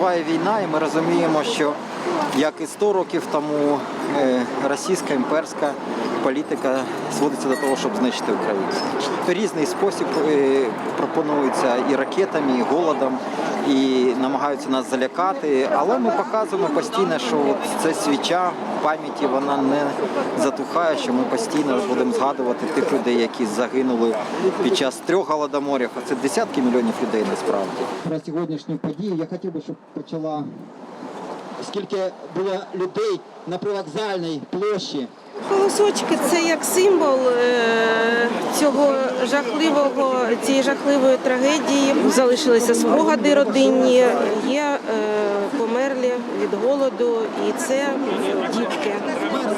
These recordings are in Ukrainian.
триває війна, і ми розуміємо, що як і 100 років тому е, російська імперська політика зводиться до того, щоб знищити Україну. Різний спосіб е, пропонується і ракетами, і голодом, і намагаються нас залякати. Але ми показуємо постійно, що от ця свіча пам'яті вона не затухає, що ми постійно будемо згадувати тих людей, які загинули під час трьох голодоморів. А це десятки мільйонів людей насправді. Про сьогоднішню подію я хотів би, щоб почала скільки було людей на привокзальній площі. Колосочки це як символ е, цього жахливого, цієї жахливої трагедії. Залишилися спогади родинні, є е, померлі від голоду, і це дітки.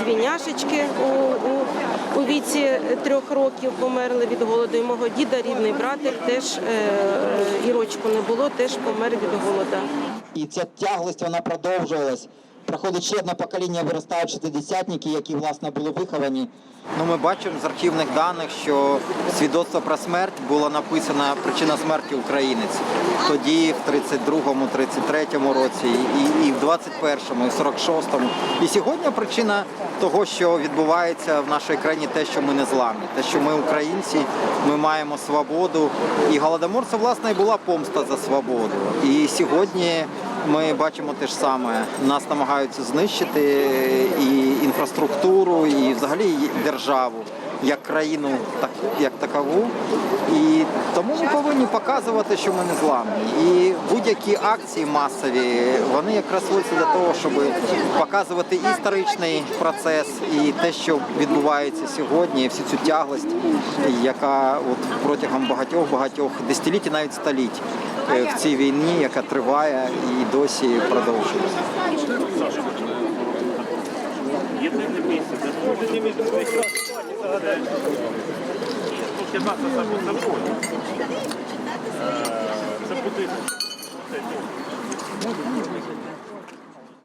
Двіняшечки у, у, у віці трьох років померли від голоду. І мого діда, рідний братик, теж е, і рочку не було, теж помер від голода. І ця тяглость вона продовжувалась. Проходить ще одне покоління, виростають шестидесятники, які власне були виховані. Ну, ми бачимо з архівних даних, що свідоцтво про смерть було написано причина смерті українець. Тоді, в 32-му, 33-му році, і, і в 21-му, і в 46-му. І сьогодні причина того, що відбувається в нашій країні, те, що ми не зламні, те, що ми українці, ми маємо свободу. І голодомор це власне і була помста за свободу. І сьогодні ми бачимо те ж саме. Нас намагаються знищити і інфраструктуру, і взагалі державу як країну, так як такову. І тому ми повинні показувати, що ми не зламні. І будь-які акції масові вони якраз зводяться до того, щоб показувати історичний процес і те, що відбувається сьогодні, всю цю тяглость, яка от протягом багатьох багатьох десятиліть, навіть століть е, в цій війні, яка триває і досі продовжується. Єдине місце, де між Це буде.